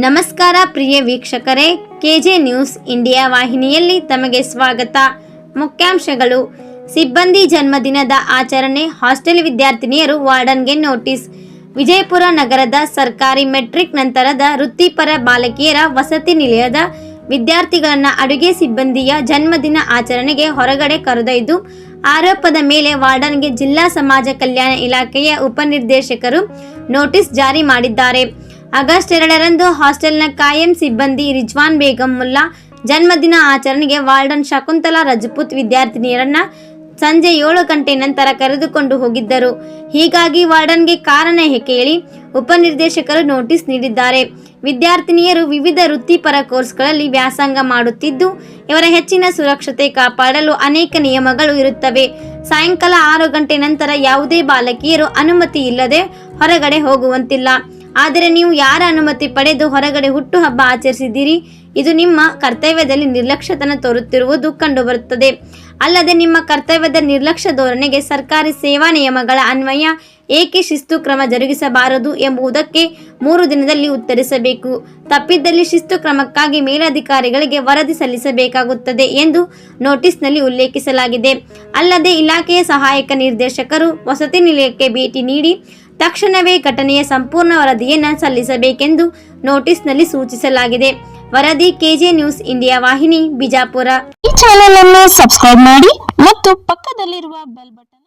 ನಮಸ್ಕಾರ ಪ್ರಿಯ ವೀಕ್ಷಕರೇ, K J news India ವಾಹಿನಿಯಲ್ಲಿ ತಮಗೆ ಸ್ವಾಗತ. ಮುಖ್ಯಾಂಶಗಳು. ಸಿಬ್ಬಂದಿ ಜನ್ಮದಿನದ ಆಚರಣೆ, ಹಾಸ್ಟೆಲ್ ವಿದ್ಯಾರ್ಥಿನಿಯರು ವಾರ್ಡನ್ಗೆ ನೋಟಿಸ್. ವಿಜಯಪುರ ನಗರದ ಸರ್ಕಾರಿ ಮೆಟ್ರಿಕ್ ನಂತರದ ವೃತ್ತಿಪರ ಬಾಲಕಿಯರ ವಸತಿ ನಿಲಯದ ವಿದ್ಯಾರ್ಥಿಗಳನ್ನು ಅಡುಗೆ ಸಿಬ್ಬಂದಿಯ ಜನ್ಮದಿನ ಆಚರಣೆಗೆ ಹೊರಗಡೆ ಕರೆದೊಯ್ದು, ಆರೋಪದ ಮೇಲೆ ವಾರ್ಡನ್ಗೆ ಜಿಲ್ಲಾ ಸಮಾಜ ಕಲ್ಯಾಣ ಇಲಾಖೆಯ ಉಪನಿರ್ದೇಶಕರು ನೋಟಿಸ್ ಜಾರಿ ಮಾಡಿದ್ದಾರೆ. ಆಗಸ್ಟ್ ಎರಡರಂದು ಹಾಸ್ಟೆಲ್ನ ಕಾಯಂ ಸಿಬ್ಬಂದಿ ರಿಜ್ವಾನ್ ಬೇಗಂ ಮುಲ್ಲಾ ಜನ್ಮದಿನ ಆಚರಣೆಗೆ ವಾರ್ಡನ್ ಶಕುಂತಲಾ ರಜಪೂತ್ ವಿದ್ಯಾರ್ಥಿನಿಯರನ್ನ ಸಂಜೆ ಏಳು ಗಂಟೆ ನಂತರ ಕರೆದುಕೊಂಡು ಹೋಗಿದ್ದರು. ಹೀಗಾಗಿ ವಾರ್ಡನ್ಗೆ ಕಾರಣ ಕೇಳಿ ಉಪನಿರ್ದೇಶಕರು ನೋಟಿಸ್ ನೀಡಿದ್ದಾರೆ. ವಿದ್ಯಾರ್ಥಿನಿಯರು ವಿವಿಧ ವೃತ್ತಿಪರ ಕೋರ್ಸ್ಗಳಲ್ಲಿ ವ್ಯಾಸಂಗ ಮಾಡುತ್ತಿದ್ದು, ಇವರ ಹೆಚ್ಚಿನ ಸುರಕ್ಷತೆ ಕಾಪಾಡಲು ಅನೇಕ ನಿಯಮಗಳು ಇರುತ್ತವೆ. ಸಾಯಂಕಾಲ ಆರು ಗಂಟೆ ನಂತರ ಯಾವುದೇ ಬಾಲಕಿಯರು ಅನುಮತಿ ಇಲ್ಲದೆ ಹೊರಗಡೆ ಹೋಗುವಂತಿಲ್ಲ. ಆದರೆ ನೀವು ಯಾರ ಅನುಮತಿ ಪಡೆದು ಹೊರಗಡೆ ಹುಟ್ಟುಹಬ್ಬ ಆಚರಿಸಿದ್ದೀರಿ? ಇದು ನಿಮ್ಮ ಕರ್ತವ್ಯದಲ್ಲಿ ನಿರ್ಲಕ್ಷ್ಯತನ ತೋರುತ್ತಿರುವುದು ಕಂಡುಬರುತ್ತದೆ. ಅಲ್ಲದೆ ನಿಮ್ಮ ಕರ್ತವ್ಯದ ನಿರ್ಲಕ್ಷ್ಯ ಧೋರಣೆಗೆ ಸರ್ಕಾರಿ ಸೇವಾ ನಿಯಮಗಳ ಅನ್ವಯ ಏಕೆ ಶಿಸ್ತು ಕ್ರಮ ಜರುಗಿಸಬಾರದು ಎಂಬುದಕ್ಕೆ ಮೂರು ದಿನದಲ್ಲಿ ಉತ್ತರಿಸಬೇಕು. ತಪ್ಪಿದ್ದಲ್ಲಿ ಶಿಸ್ತು ಕ್ರಮಕ್ಕಾಗಿ ಮೇಲಧಿಕಾರಿಗಳಿಗೆ ವರದಿ ಸಲ್ಲಿಸಬೇಕಾಗುತ್ತದೆ ಎಂದು ನೋಟಿಸ್ನಲ್ಲಿ ಉಲ್ಲೇಖಿಸಲಾಗಿದೆ. ಅಲ್ಲದೆ ಇಲಾಖೆಯ ಸಹಾಯಕ ನಿರ್ದೇಶಕರು ವಸತಿ ನಿಲಯಕ್ಕೆ ಭೇಟಿ ನೀಡಿ ತಕ್ಷಣವೇ ಘಟನೆಯ ಸಂಪೂರ್ಣ ವರದಿಯನ್ನು ಸಲ್ಲಿಸಬೇಕೆಂದು ನೋಟಿಸ್ನಲ್ಲಿ ಸೂಚಿಸಲಾಗಿದೆ. ವರದಿ ಕೆಜೆ ನ್ಯೂಸ್ ಇಂಡಿಯಾ ವಾಹಿನಿ ಬಿಜಾಪುರ. ಈ ಚಾನೆಲ್ ಅನ್ನು ಸಬ್ಸ್ಕ್ರೈಬ್ ಮಾಡಿ ಮತ್ತು ಪಕ್ಕದಲ್ಲಿರುವ ಬೆಲ್ ಬಟನ್